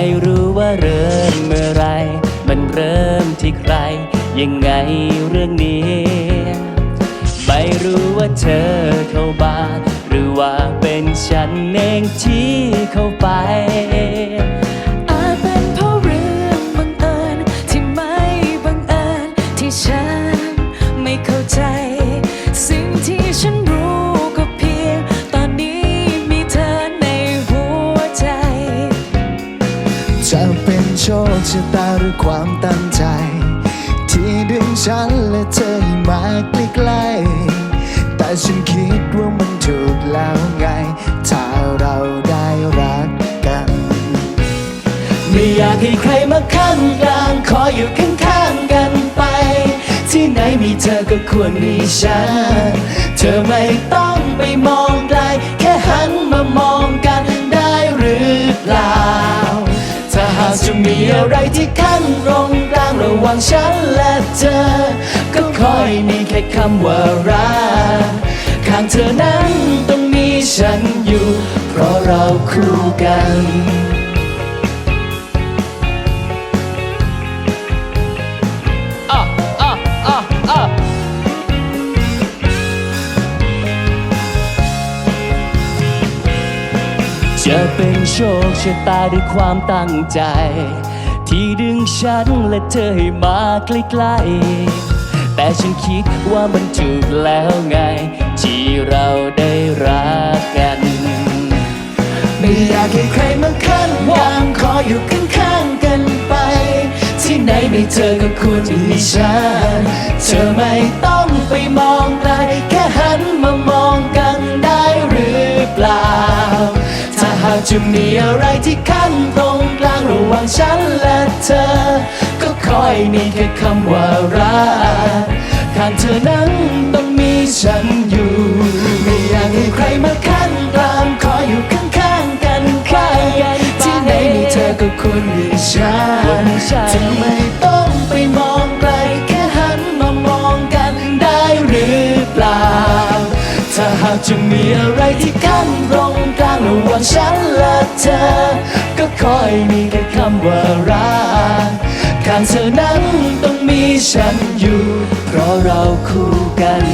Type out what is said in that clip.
ไม่รู้ว่าเริ่มเมื่อไร มันเริ่มที่ใคร ยังไงเรื่องนี้ ไม่รู้ว่าเธอเข้ามานหรือว่าเป็นฉันเองที่เข้า เป็นโชคชะตาหรือความตั้งใจ ที่ดึงฉันและเธอให้มาใกล้ๆแต่ฉันคิดว่ามันถูกแล้วไง ถ้าเราได้รักกัน ไม่อยากให้ใครมาข้างกลาง ขออยู่ข้างๆกันไป ที่ไหนมีเธอก็ควรมีฉัน เธอไม่ต้องไปมองไกลากจะมีอะไรที่ขั้นตรงกลางระหว่างฉันและเธอ ก็คอยมีแค่คำว่ารักข้างเธอนั้นต้องมีฉันอยู่ เพราะเราคู่กัน จะเป็นโชคชะตาด้วยความตั้งใจ ที่ดึงฉันและเธอให้มาใกล้ๆแต่ฉันคิดว่ามันถูกแล้วไง ที่เราได้รักกัน ไม่อยากให้ใครมาขั้นวางขออยู่ข้างๆกันไป ที่ไหนไมีเธอก็ควรจะมีฉัน เธอไม่ต้องไปมองไกล จะมีอะไรที่ขั้นตรงกลางระหว่างฉันและเธอ ก็คอยมีแค่คำว่ารักข้างเธอนั้นต้องมีฉันอยู่ ไม่อยากให้ใครมาขั้นกลางขออยู่ข้างๆกันไปที่ไหนมีเธอก็ควรมีฉันเธอไม่ต้องไปมองไกลแค่หันมามองกันได้หรือเปล่า ถ้าหากจะมีอะไรที่ขั้นรงกลาง ระหว่างฉันและเธอ ก็คอยมีแค่คำว่ารักข้างเธอนั้นต้องมีฉันอยู่ เพราะเราคู่กัน